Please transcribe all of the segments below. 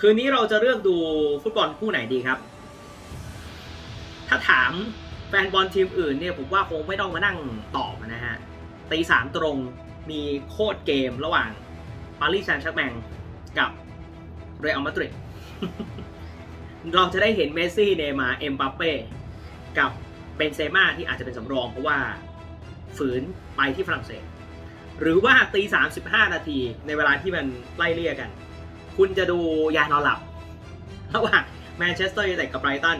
คืนนี้เราจะเลือกดูฟุตบอลคู่ไหนดีครับ ถ้าถามแฟนบอลทีมอื่นเนี่ยผมว่าคงไม่ต้องมานั่งตอบนะฮะตีสามตรงมีโคตรเกมระหว่างปารีสแซงต์แชร์แมงกับเรอัลมาดริดเราจะได้เห็นเมสซี่เนมาร์เอ็มบัปเป้กับเบนเซม่าที่อาจจะเป็นสำรองเพราะว่าฝืนไปที่ฝรั่งเศส หรือว่าตีสามสิบห้านาทีในเวลาที่มันไล่เลี่ยกัน คุณจะดูยานอนหลับระหว่างแมนเชสเตอร์ยูไนเต็ดกับไบรตัน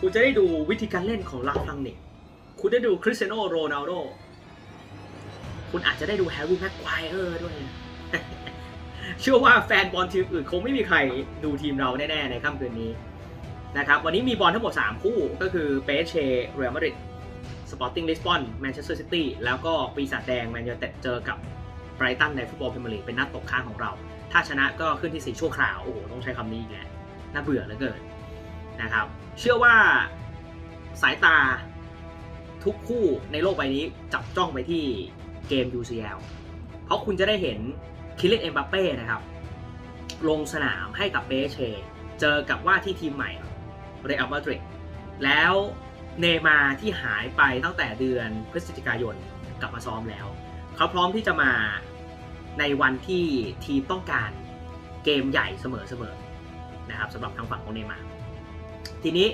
คุณจะได้ดูวิธีการเล่นของลาฟลังนิกคุณได้ดูคริสเตียโนโรนัลโด คุณอาจจะได้ดูแฮร์รี่แม็กควายเออร์ด้วย เชื่อว่าแฟนบอลทีมอื่นคงไม่มีใครดูทีมเราแน่ๆในค่ำคืนนี้นะครับ วันนี้มีบอลทั้งหมด 3 คู่ก็คือเปเชเรอัลมาดริดสปอร์ติ้งลิสบอนแมนเชสเตอร์ซิตี้แล้วก็ปีศาจแดงแมนยูไนเต็ดเจอกับไบรตันในฟุตบอลพรีเมียร์ลีกเป็นนัดตกค้างของเรา ถ้าชนะก็ขึ้นที่ 4 ชั่วคราว โอ้โห ต้องใช้คำนี้อีกแล้วน่าเบื่อเหลือเกินนะครับ เชื่อว่าสายตาทุกคู่ในโลกใบนี้จับจ้องไปที่เกม UCL เพราะคุณจะได้เห็นคิเลนเอ็มบัปเป้นะครับ ลงสนามให้กับเปเชเจอกับว่าที่ทีมใหม่เรอัลมาดริดแล้วเนมาที่หายไปตั้งแต่เดือนพฤศจิกายนกลับมาซ้อมแล้ว เขาพร้อมที่จะมา ในวันที่ทีมต้องการเกมใหญ่เสมอๆนะครับสำหรับทางฝั่งของเนมาร์ทีนี้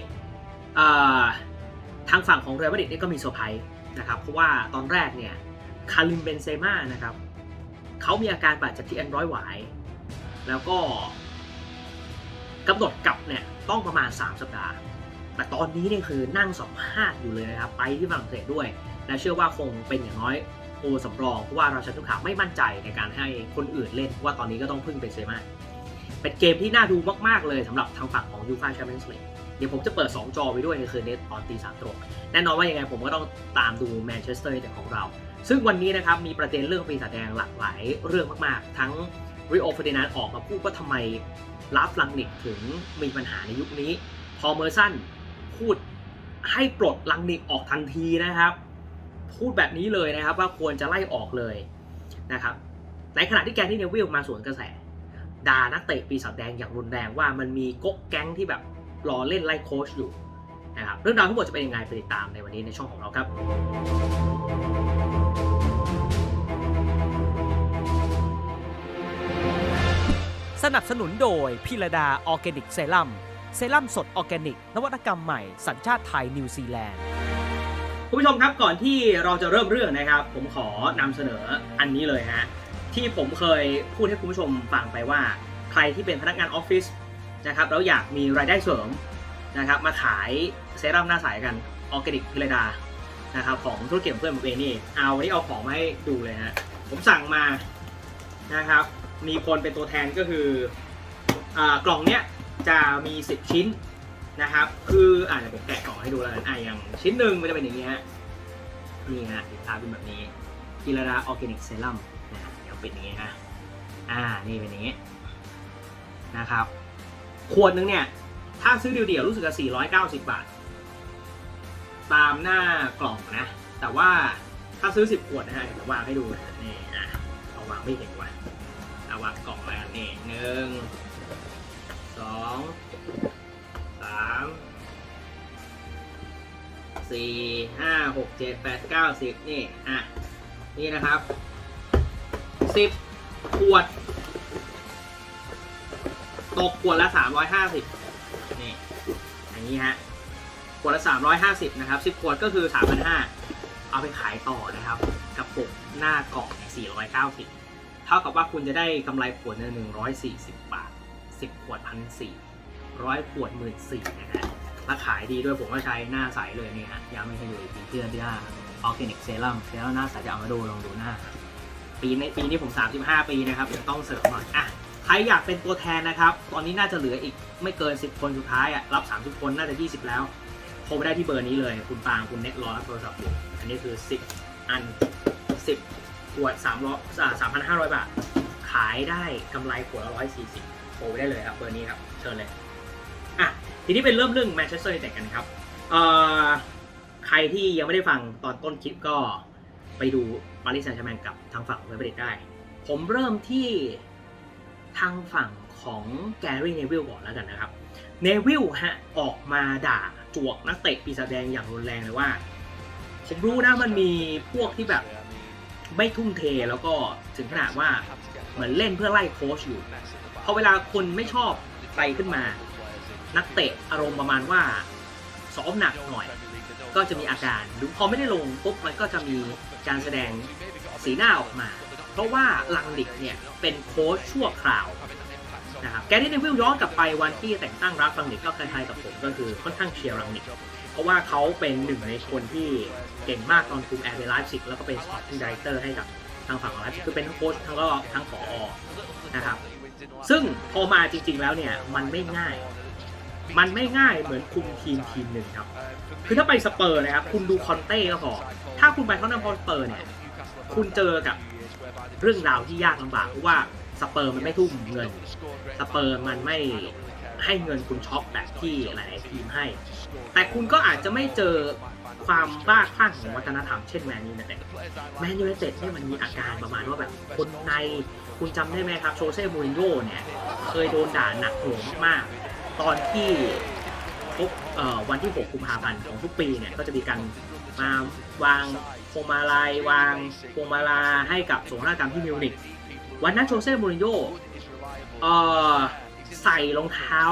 ทางฝั่งของเรอัลมาดริดนี่ก็มีเซอร์ไพรส์นะครับเพราะว่าตอนแรกเนี่ยคาริมเบนเซม่านะครับเขามีอาการบาดเจ็บที่แอนร้อยหวาย แล้วก็กำหนดกลับเนี่ยต้องประมาณ 3 สัปดาห์ แต่ตอนนี้เนี่ยคือนั่งสัมภาษณ์อยู่เลยนะครับ ไปที่ฝรั่งเศสด้วย และเชื่อว่าคงเป็นอย่างน้อย โอสำรองเพราะว่าเราชันทุกข่าวไม่มั่นใจในการให้คนอื่นเล่นว่าตอนนี้ก็ต้องพึ่งเป็นเซมาเป็นเกมที่น่าดูมาก ๆ เลยสำหรับทางฝั่งของยูฟ่าแชมเปี้ยนส์ลีกเดี๋ยวผมจะเปิด 2 จอไปด้วยในคืนนี้ตอนตีสามตรง แน่นอนว่ายังไงผมก็ต้องตามดูแมนเชสเตอร์ยูไนเต็ดของเรา ซึ่งวันนี้นะครับมีประเด็นเรื่องปีศาจแดงหลากหลายเรื่องมากๆ ทั้งริโอเฟอร์ดินานออกมาพูดว่าทำไมลาฟลังนิกถึงมีปัญหาในยุคนี้ พอเมอร์สันพูดให้ปลดลังนิกออกทันทีนะครับ พูดแบบนี้เลยนะครับว่าควรจะไล่ออกเลยนะครับในขณะที่แกนที่เนวิลมาสวนกระแสด่านักเตะปีศาจแดงอย่างรุนแรงว่ามันมีก๊กแก๊งที่แบบรอเล่นไล่โค้ชอยู่นะครับเรื่องราวทั้งหมดจะเป็นยังไงไปติดตามในวันนี้ในช่องของเราครับสนับสนุนโดยพิรดาออร์แกนิกเซรั่มเซรั่มสดออร์แกนิก นวัตกรรมใหม่สัญชาติไทยนิวซีแลนด์ คุณผู้ชมครับก่อนที่เราจะเริ่มเรื่องนะครับ ผมขอนำเสนออันนี้เลยฮะที่ผมเคยพูดให้คุณผู้ชมฟังไปว่า ใครที่เป็นพนักงานออฟฟิศนะครับแล้วอยากมีรายได้เสริมนะครับมาขายเซรั่มหน้าใสกันออร์แกนิกพิรดานะครับของธุรกิจเพื่อนผมเองนี่เอาวันนี้เอาของมาให้ดูเลยฮะผมสั่งมานะครับ มีคนเป็นตัวแทนก็คืออากล่องเนี้ยจะมี 10 ชิ้น นะครับ คืออ่าเดี๋ยวผมแกะกล่องให้ดูแล้วกันอ่าอย่างชิ้นหนึ่งมันจะเป็นอย่างนี้ฮะนี่ฮะสินค้าเป็นแบบนี้กิลาดาออร์แกนิกเซรั่มนะเดี๋ยวปิดอย่างนี้ฮะอ่านี่เป็นอย่างนี้นะครับขวดหนึงเนี่ย ถ้าซื้อเดี่ยวๆรู้สึกจะ490 บาท ตามหน้ากล่องนะ แต่ว่าถ้าซื้อ 10 ขวดนะฮะเดี๋ยวผมวางให้ดูนะนี่อะเอาวางไม่เห็นว่ะเอาวางกล่องแล้วนี่หนึ่งสองามสี่ห้าหกเจ็ดแปดเก้าสิบนี่ อะ นี่นะครับสิบขวด ตกขวดละสามร้อยห้าสิบนี่ อย่างนี้ฮะ ขวดละสามร้อยห้าสิบนะครับสิบขวดก็คือสามพันห้าเอาไปขายต่อนะครับกระปุกหน้ากล่องเนี่ยสี่ร้อยเก้าสิบเท่ากับว่าคุณจะได้กำไรขวดหนึ่งร้อยสี่สิบบาทสิบขวดพันสี่ ร้อยขวดหมื่นสี่นะฮะถ้าขายดีด้วยผมก็ใช้หน้าใสเลยนี่ฮะย้ำไม่ให้ดูอีกทีเดือนที่ห้าออร์แกนิกเซรั่มเซรั่มหน้าใสจะเอามาดูลองดูหน้า ปีในปีนี้ผม 35 ปีนะครับเดี๋ยวต้องเสริมหน่อยอะใครอยากเป็นตัวแทนนะครับ ตอนนี้น่าจะเหลืออีกไม่เกิน 10 คนสุดท้ายอะรับ 30 คนน่าจะ 20 แล้วโทรไปได้ที่เบอร์นี้เลย คุณปางคุณเน็ตรอรับโทรศัพท์อยู่อันนี้คือ 10 อัน 10ขวด300 3,500 บาท ขายได้กำไรขวดละ140โทรไปได้เลยครับเบอร์นี้ครับเชิญเลย อะทีนี้เป็นเริ่มเรื่องแมนเชสเตอร์ยูไนเต็ดกันครับเอ่อใครที่ยังไม่ได้ฟังตอนต้นคลิปก็ไปดูปารีสแซงต์แชร์แมงกับทางฝั่งของเรอัลมาดริดได้ ผมเริ่มที่ทางฝั่งขของแกรี่เนวิลก่อนแล้วกันนะครับ เนวิลฮะออกมาด่าจวกนักเตะปีศาจแดงอย่างรุนแรงเลยว่า ผมรู้นะมันมีพวกที่แบบไม่ทุ่มเทแล้วก็ถึงขนาดว่าเหมือนเล่นเพื่อไล่โค้ชอยู่พอเวลาคนไม่ชอบไปขึ้นมา นักเตะอารมณ์ประมาณว่าซ้อมหนักหน่อย ก็จะมีอาการหรือพอไม่ได้ลงปุ๊บมันก็จะมีการแสดงสีหน้าออกมา เพราะว่าลังลิกเนี่ยเป็นโค้ชชั่วคราวนะครับแกนี่ในวิลย้อนกลับไปวันที่แต่งตั้งรับลังลิกก็คล้ายๆกับผมก็คือค่อนข้างเชียร์ลังลิกเพราะว่าเขาเป็นหนึ่งในคนที่เก่งมากตอนคุมแอร์เบลไลฟ์ซิกแล้วก็เป็นสปอร์ตติ้งดีเตอร์ให้กับทางฝั่งของไลฟ์ซิกคือเป็นทั้งโค้ชทั้งก็ทั้งผอนะครับซึ่งพอมาจริงๆแล้วเนี่ยมันไม่ง่าย มันไม่ง่ายเหมือนคุมทีมทีมหนึ่งครับ คือถ้าไปสเปอร์นะครับ คุณดูคอนเต้ก็พอ ถ้าคุณไปเขานำพอสเปอร์เนี่ย คุณเจอกับเรื่องราวที่ยากลำบากเพราะว่าสเปอร์มันไม่ทุ่มเงิน สเปอร์มันไม่ให้เงินคุณช็อปแบบที่หลาย ๆ ทีมให้ แต่คุณก็อาจจะไม่เจอความบ้าคลั่งของวัฒนธรรมเช่นแมนยูไนเต็ดแมนยูไนเต็ดเนี่ยมันมีอาการประมาณว่าแบบคนในคุณจำได้ไหมครับโชเซ่มูรินโญ่เนี่ยเคยโดนด่าหนักหน่วงมาก ตอนที่พบเอ่อวันที่ 6 กุมภาพันธ์ของทุกปีเนี่ยก็จะมีการมาวางพวงมาลัยวางพวงมาลาให้กับสงครามกรรมที่มิวนิกวันนั้นโชเซ่มูรินโญ่ใส่รองเท้า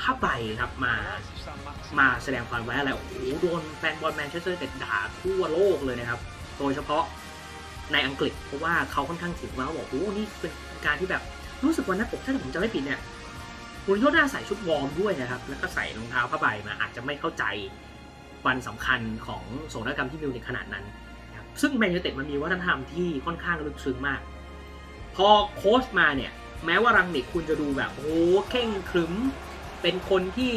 ผ้าใบครับมามาแสดงความไว้อะไรโอ้โหโดนแฟนบอลแมนเชสเตอร์เต็ดด่าทั่วโลกเลยนะครับ โดยเฉพาะในอังกฤษเพราะว่าเขาค่อนข้างถือว่าเขาบอกโอ้นี่เป็นการที่แบบรู้สึกวันนั้นผมถ้าผมจำไม่ผิดเนี่ย มูรินโญ่น่าใส่ชุดวอร์มด้วยนะครับ แล้วก็ใส่รองเท้าผ้าใบมาอาจจะไม่เข้าใจวันสำคัญของสงครามกรรมที่มิวนิกขนาดนั้นนะครับซึ่งแมนยูเต็ดมันมีวัฒนธรรมที่ค่อนข้างลึกซึ้งมาก พอโค้ชมาเนี่ย แม้ว่ารังนิกคุณจะดูแบบโอ้โหเข่งขรึมเป็นคนที่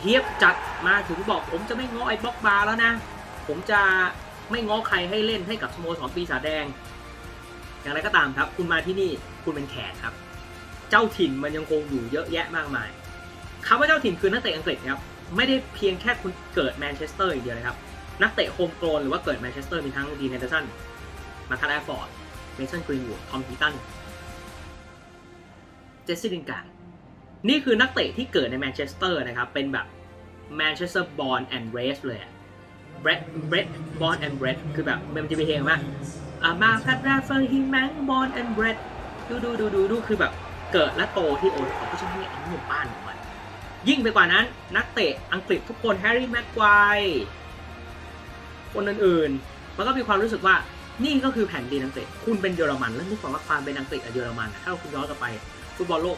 เฮียบจัดมาถึงบอก ผมจะไม่ง้อไอ้บล็อกบาร์แล้วนะ ผมจะไม่ง้อใครให้เล่นให้กับสโมสรปีศาจแดง อย่างไรก็ตามครับ คุณมาที่นี่คุณเป็นแขกครับ เจ้าถิ่นมันยังคงอยู่เยอะแยะมากมายคำว่าเจ้าถิ่นคือนักเตะอังกฤษครับไม่ได้เพียงแค่คุณเกิดแมนเชสเตอร์อย่างเดียวนะครับ นักเตะโฮมโกลนหรือว่าเกิดแมนเชสเตอร์มีทั้งดีนเนเดอร์สันมาคัตแอฟฟอร์ดเมสันกรีนวูดทอมพีตันเจสซี่ลินการ์ดนี่คือนักเตะที่เกิดในแมนเชสเตอร์นะครับ เป็นแบบแมนเชสเตอร์บอลแอนด์เรสเลยเบรดเบรดบอลแอนด์เบรดคือแบบมันจะมีเพลงว่าอ่ามาคัตแรฟเฟอร์ฮิแมงบอลแอนด์เบรดดูดูดูดูดูคือแบบ เกิดและโตที่โอลด์ของผู้ชมที่อันนี้หมู่บ้านของมันยิ่งไปกว่านั้นนักเตะอังกฤษทุกคนแฮร์รี่แม็กควายคนอื่นๆ มันก็มีความรู้สึกว่านี่ก็คือแผ่นดินอังกฤษคุณเป็นเยอรมันแล้วนึกคว่าความเป็นอังกฤษกับเยอรมันถ้าคุณย้อนกลับไปฟุตบอลโลก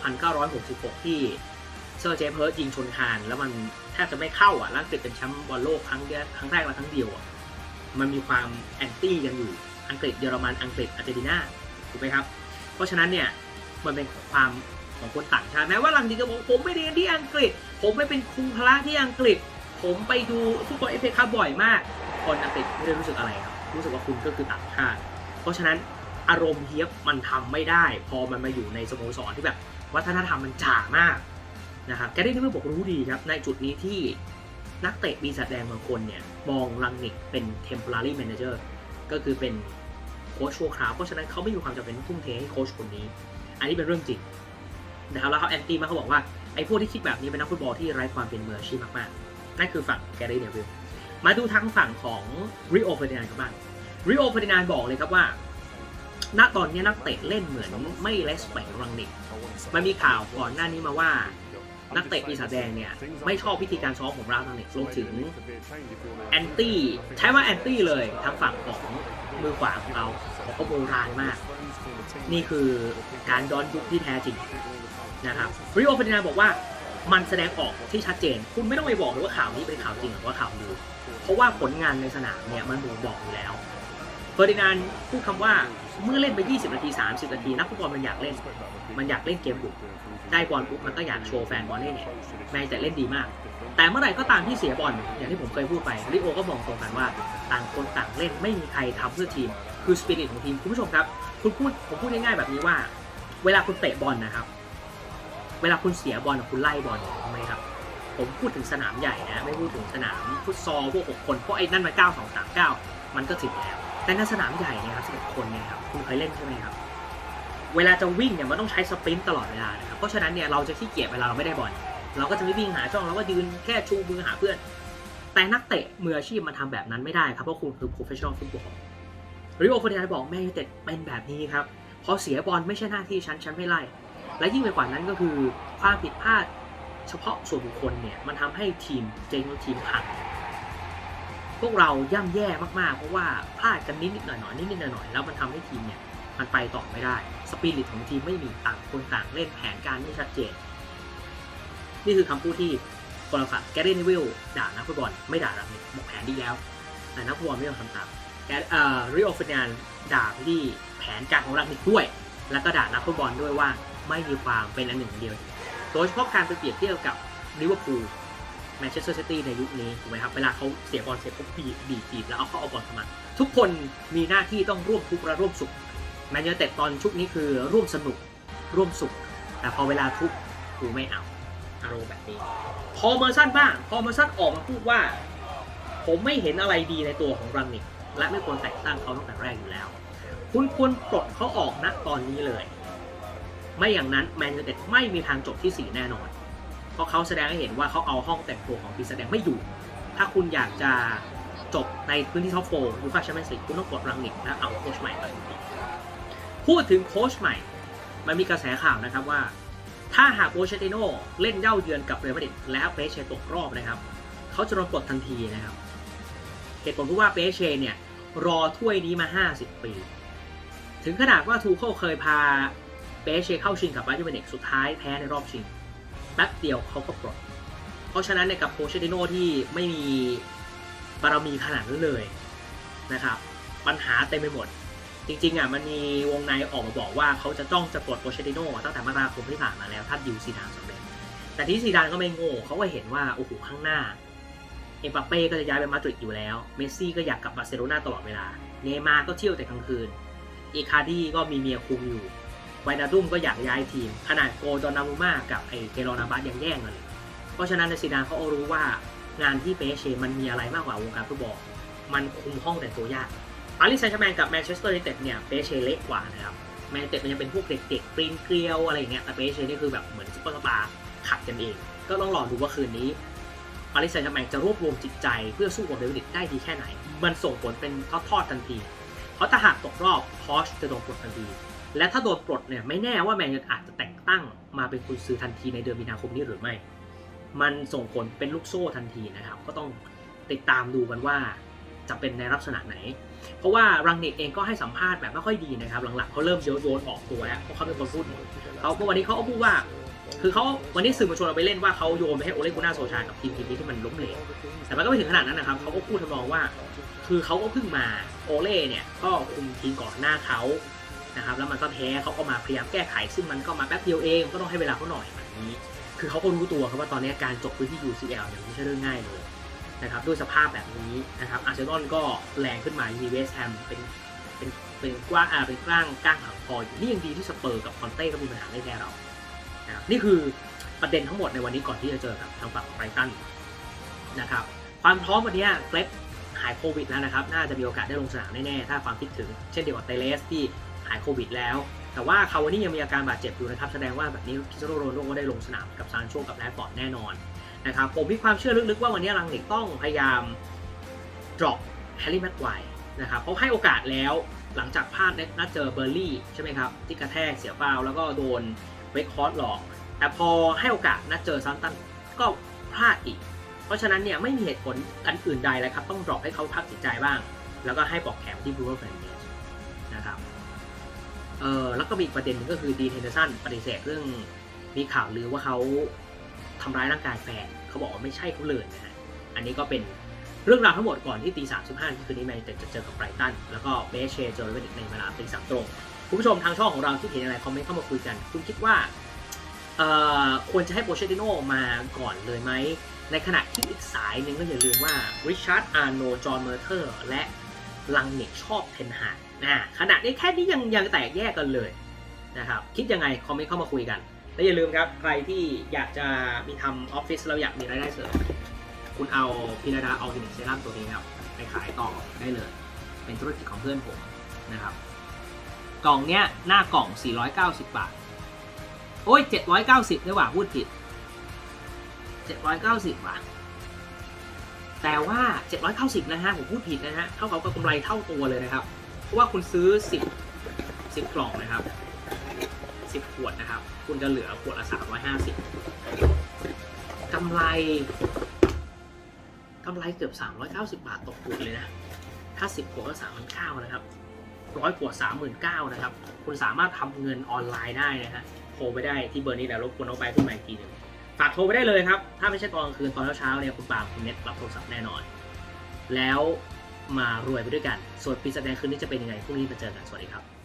1966 ที่เซอร์เจฟเฮิร์ตยิงชนคาน แล้วมันแทบจะไม่เข้าอะอังกฤษเป็นแชมป์บอลโลกครั้งเดียวครั้งแรกและครั้งเดียวอะมันมีความแอนตี้กันอยู่อังกฤษเยอรมันอังกฤษอาร์เจนตินาถูกไหมครับ เพราะฉะนั้นเนี่ย มันเป็นความของคนต่างชาติแม้ว่าลังดีก็บอกผมไปเรียนที่อังกฤษ ผมไปเป็นครูพละที่อังกฤษ ผมไปดูฟุตบอลเอฟเอคัพบ่อยมาก คนอังกฤษไม่ได้รู้สึกอะไรครับ รู้สึกว่าคุณก็คือต่างชาติ เพราะฉะนั้นอารมณ์เฮียบมันทำไม่ได้ พอมันมาอยู่ในสโมสรที่แบบ วัฒนธรรมมันจ่ามากนะครับแกได้ที่บอกรู้ดีครับ ในจุดนี้ที่นักเตะปีศาจแดงบางคนเนี่ยมองลังนิกเป็น temporary manager ก็คือเป็นโค้ชชั่วคราว เพราะฉะนั้นเขาไม่มีความจำเป็นทุ่มเทให้โค้ชคนนี้ อันนี้เป็นเรื่องจริงนะครับแล้วเขาแอนตี้มากเขาบอกว่าไอ้พวกที่คิดแบบนี้เป็นนักฟุตบอลที่ไร้ความเป็นมืออาชีพมากๆ นั่นคือฝั่งแกรี่เนวิลมาดูทางฝั่งของริโอเฟอร์ดินานกันบ้างริโอเฟอร์ดินานบอกเลยครับว่า ณ ตอนนี้นักเตะเล่นเหมือนไม่เลสเปกรังนิกมันมีข่าวก่อนหน้านี้มาว่านักเตะปีศาจแดงเนี่ยไม่ชอบวิธีการซ้อมของราฟรังนิกรวมถึงแอนตี้ใช้ว่าแอนตี้เลยทางฝั่งของมือขวาของเราเขาโบราณมาก นี่คือการย้อนยุคที่แท้จริงนะครับริโอเฟรนาบอกว่ามันแสดงออกที่ชัดเจน คุณไม่ต้องไปบอกเลยว่าข่าวนี้เป็นข่าวจริงหรือว่าข่าวลือเพราะว่าผลงานในสนามเนี่ยมันบ่งบอกอยู่แล้วเฟอร์ดินานพูดคำว่าเมื่อเล่นไป 20 นาที 30 นาที นักฟุตบอลมันอยากเล่น มันอยากเล่นเกมบุก ได้บอลปุ๊บมันก็อยากโชว์แฟนบอลให้เนี่ยแม้แต่เล่นดีมาก แต่เมื่อไหร่ก็ตามที่เสียบอล อย่างที่ผมเคยพูดไปริโอก็มองตรงกันว่า ต่างคนต่างเล่นไม่มีใครทำเพื่อทีม คือสปิริตของทีม คุณผู้ชมครับ คุณพูดผมพูดง่ายๆแบบนี้ว่า เวลาคุณเตะบอลนะครับ เวลาคุณเสียบอลคุณไล่บอลทำไมครับ ผมพูดถึงสนามใหญ่นะ ไม่พูดถึงสนามฟุตซอลพวกหกคนเพราะไอ้นั่นมันเก้าสองสามเก้ามันก็สิบแล้ว แต่ในสนามใหญ่เนี่ยครับสิบคนเนี่ยครับคุณเคยเล่นใช่ไหมครับ เวลาจะวิ่งเนี่ยมันต้องใช้สปรินต์ตลอดเวลานะครับเพราะฉะนั้นเนี่ยเราจะขี้เกียจเวลาเราไม่ได้บอลเราก็จะไม่วิ่งหาช่องเราก็ยืนแค่ชูมือหาเพื่อน แต่นักเตะมืออาชีพมันทำแบบนั้นไม่ได้ครับเพราะคุณคือ professional football ริโอฟอร์ดินบอกแมนยูเต็ดเป็นแบบนี้ครับพอเสียบอลไม่ใช่หน้าที่ฉันฉันไม่ไล่ และยิ่งไปกว่านั้นก็คือความผิดพลาดเฉพาะส่วนบุคคลเนี่ยมันทำให้ทีมเจ๊งทีมพังพวกเราย่ำแย่มากๆ เพราะว่าพลาดกันนิดๆหน่อยๆนิดๆหน่อยๆแล้วมันทำให้ทีมเนี่ยมันไปต่อไม่ได้สปิริตของทีมไม่มีต่างคนต่างเล่นแผนการไม่ชัดเจน นี่คือคำพูดที่คนละฝั่งแกเรนิวิลด่านักฟุตบอลไม่ด่าแบบนี้บอกแผนดีแล้วแต่นักฟุตบอลไม่ยอมทำตาม เอ่อริโอฟินานด่าไปที่แผนการของรักนิกด้วย แล้วก็ด่านักฟุตบอลด้วยว่าไม่มีความเป็นอันหนึ่งอันเดียว โดยเฉพาะการไปเปรียบเทียบกับลิเวอร์พูลแมนเชสเตอร์ซิตี้ในยุคนี้ถูกไหมครับเวลาเขาเสียบอลเสร็จเขาบีบบีบบีบแล้วเอาเขาเอาบอลเข้ามา ทุกคนมีหน้าที่ต้องร่วมทุกข์และร่วมสุขแมนยูเต็ดตอนชุดนี้คือร่วมสนุกร่วมสุข แต่พอเวลาทุกข์กูไม่เอาอารมณ์แบบนี้ พอเมอร์สันบ้าง พอเมอร์สันออกมาพูดว่า ผมไม่เห็นอะไรดีในตัวของรังนิก และไม่ควรแต่งตั้งเขาตั้งแต่แรกอยู่แล้ว คุณควรปลดเขาออกณตอนนี้เลย ไม่อย่างนั้นแมนยูเต็ดไม่มีทางจบที่ 4 แน่นอน เพราะเขาแสดงให้เห็นว่าเขาเอาห้องแต่งตัวของปีแสดงไม่อยู่ ถ้าคุณอยากจะจบในพื้นที่ท็อปโฟร์ยูฟ่าแชมเปี้ยนส์ลีกคุณต้องปลดรังนิกและเอาโค้ชใหม่มาพูดถึงโค้ชใหม่ มันมีกระแสข่าวนะครับว่า ถ้าหากโปเชติโนเล่นเย่าเยือนกับเรอัลมาดริดแล้วเปเชตกรอบนะครับ เขาจะโดนปลดทันทีนะครับ เหตุผลเพราะว่าเปเชเนี่ยรอถ้วยนี้มา 50 ปี ถึงขนาดว่าทูเคิลเคยพาเปเชเข้าชิงกับบาเยอร์มิวนิกสุดท้ายแพ้ในรอบชิงแป๊บเดียวเขาก็ปลดเพราะฉะนั้นเนี่ยกับโปเชติโนที่ไม่มีบารมีขนาดนั้นเลยนะครับ ปัญหาเต็มไปหมด จริงๆอะมันมีวงในออกมาบอกว่าเขาจะจ้องจะปลดโปเชติโน่ตั้งแต่มกราคมที่ผ่านมาแล้วถ้าดิวซีดานสำเร็จแต่ที่ซีดานก็ไม่โง่เขาก็เห็นว่าโอ้โหข้างหน้า เอ็มบัปเป้ก็จะย้ายไปมาดริดอยู่แล้ว เมสซี่ก็อยากกลับบาร์เซโลนาตลอดเวลา เนย์มาร์ก็เที่ยวแต่กลางคืนอีคาร์ดี้ก็มีเมียคุมอยู่ไวนาดุมก็อยากย้ายทีม ขนาดโกดอนนามูมากับไอเกโรนาบัสยังแย่งกันเลย เพราะฉะนั้นในซีดานเขาก็รู้ว่างานที่เปเชมันมีอะไรมากกว่าวงการฟุตบอล มันคุมห้องแต่ตัวยากปารีสแซงต์แชแมงกับแมนเชสเตอร์ยูไนเต็ดเนี่ยเปเชเล็กกว่านะครับ แมนยูไนเต็ดมันยังเป็นพวกเด็กๆกรีนเกลียวอะไรอย่างเงี้ย แต่เปเชนี่คือแบบเหมือนซุปเปอร์สตาร์ขัดกันเอง ก็ต้องรอดูว่าคืนนี้ ปารีสแซงต์แชร์แมงจะรวบรวมจิตใจเพื่อสู้กับเรอัลมาดริดได้ดีแค่ไหน มันส่งผลเป็นทอดๆทันที เพราะถ้าหากตกรอบพอชจะโดนปลดทันที และถ้าโดนปลดเนี่ยไม่แน่ว่าแมนยูอาจจะแต่งตั้งมาเป็นคุณซื้อทันทีในเดือนมีนาคมนี้หรือไม่ มันส่งผลเป็นลูกโซ่ทันทีนะครับ ก็ต้องติดตามดูกันว่าจะเป็นในลักษณะไหน เพราะว่ารังเนิกเองก็ให้สัมภาษณ์แบบไม่ค่อยดีนะครับ หลังๆเขาเริ่มโยนโยนออกตัวแล้วเพราะเขาเป็นคนพูดเขาเมื่อวันนี้เขาก็พูดว่า คือเขาวันนี้สื่อมวลชนเราไปเล่นว่าเขาโยนไปให้โอเลกุน่าโซชากับทีมทีมนี้ที่มันล้มเหลวแต่มันก็ไม่ถึงขนาดนั้นนะครับเขาก็พูดทำนองว่า คือเขาก็เพิ่งมาโอเล่เนี่ยก็คุมทีมก่อนหน้าเขานะครับแล้วมันก็แพ้เขาก็มาพยายามแก้ไข ซึ่งมันก็มาแป๊บเดียวเองก็ต้องให้เวลาเขาหน่อยแบบนี้ คือเขาก็รู้ตัวครับว่าตอนนี้การจบพื้นที่ UCL เนี่ยไม่ใช่เรื่องง่ายเลยนะครับด้วยสภาพแบบนี้นะครับอาร์เซนอลก็แรงขึ้นมามีเวสต์แฮมเป็นเป็นเป็นกว้างอ่าเป็นกล้างก้างหางคออยู่นี่ยังดีที่สเปอร์กับคอนเต้ก็มีปัญหาไม่แพ้เรา นะครับนี่คือประเด็นทั้งหมดในวันนี้ก่อนที่จะเจอกับทางฝั่งของไบรตันนะครับความพร้อมวันนี้เฟล็กหายโควิดแล้วนะครับ น่าจะมีโอกาสได้ลงสนามแน่ๆ ถ้าความคิดถึงเช่นเดียวกับเตเลสที่หายโควิดแล้ว แต่ว่าคาวานี่ยังมีอาการบาดเจ็บอยู่นะครับ แสดงว่าแบบนี้คริสโตโรนัลโดก็ได้ลงสนามกับซานโชกับแรดฟอร์ดแน่นอนนะครับ ผมมีความเชื่อลึกๆว่าวันนี้ลังนิกต้องพยายาม drop แฮร์รี่แม็กไกวนะครับเขาให้โอกาสแล้วหลังจากพลาดนัดเจอเบอร์ลี่ใช่ไหมครับที่กระแทกเสียฟาวแล้วก็โดน เวคคอร์สหลอก แต่พอให้โอกาสนัดเจอซัมตันก็พลาดอีก เพราะฉะนั้นเนี่ยไม่มีเหตุผลอันอื่นใดเลยครับ ต้อง drop ให้เขาพักจิตใจบ้าง แล้วก็ให้ปลอกแขนที่บรูโน่เฟนเดสนะครับเออแล้วก็มีประเด็นหนึงก็คือดีเฮนเดอร์สันปฏิเสธเรื่องมีข่าวลือว่าเขาทำร้ายร่างกายแฟนเขาบอกว่าไม่ใช่เขาเลยนะฮะอันนี้ก็เป็นเรื่องราวทั้งหมดก่อนที่ตีสามสิบห้าคืนนี้แมนยูไนเต็ดจะเจอกับไบรตัน แล้วก็เบสเชเจอร์เวนิกในเวลาตีสามตรง คุณผู้ชมทางช่องของเราที่เห็นอะไรคอมเมนต์เข้ามาคุยกัน คุณคิดว่าควรจะให้โปเชติโนมาก่อนเลยไหม ในขณะที่อีกสายหนึ่งก็อย่าลืมว่าริชาร์ดอาร์โนจอห์นเมอร์เทอร์และลังเนกชอบเทนฮากนะขณะนี้แค่นี้ยังยังแตกแยกกันเลยนะครับคิดยังไงคอมเมนต์เข้ามาคุยกัน และอย่าลืมครับใครที่อยากจะมีทำออฟฟิศเราอยากมีรายได้เสริมคุณเอาพินาดาออร์แกนิเซรั่มตัวนี้ครับไปขายต่อได้เลย เป็นธุรกิจของเพื่อนผมนะครับ กล่องเนี้ยหน้ากล่อง 490 บาท โอ้ย 790ด้วยว่ะพูดผิด 790 บาท แต่ว่า 790 นะฮะ ผมพูดผิดนะฮะ เท่ากับกำไรเท่าตัวเลยนะครับ เพราะว่าคุณซื้อ 10 10 กล่องนะครับ 10 ขวดนะครับ คุณจะเหลือขวดละ 350กำไรกำไรเกือบ 390 บาทต่อขวดเลยนะ ถ้า 10ขวดก็3,900นะครับ ร้อยกว่า39,000นะครับ คุณสามารถทำเงินออนไลน์ได้นะฮะโทรไปได้ที่เบอร์นี้แล้วรบกวนเอาไปขึ้นมาอีกทีหนึ่งฝากโทรไปได้เลยครับ ถ้าไม่ใช่ตอนกลางคืนตอนเช้าเนี่ยคุณปาล์มคุณเน็ตรับโทรศัพท์แน่นอน แล้วมารวยไปด้วยกัน ส่วนปีแสดงคืนนี้จะเป็นยังไงพรุ่งนี้มาเจอกัน สวัสดีครับ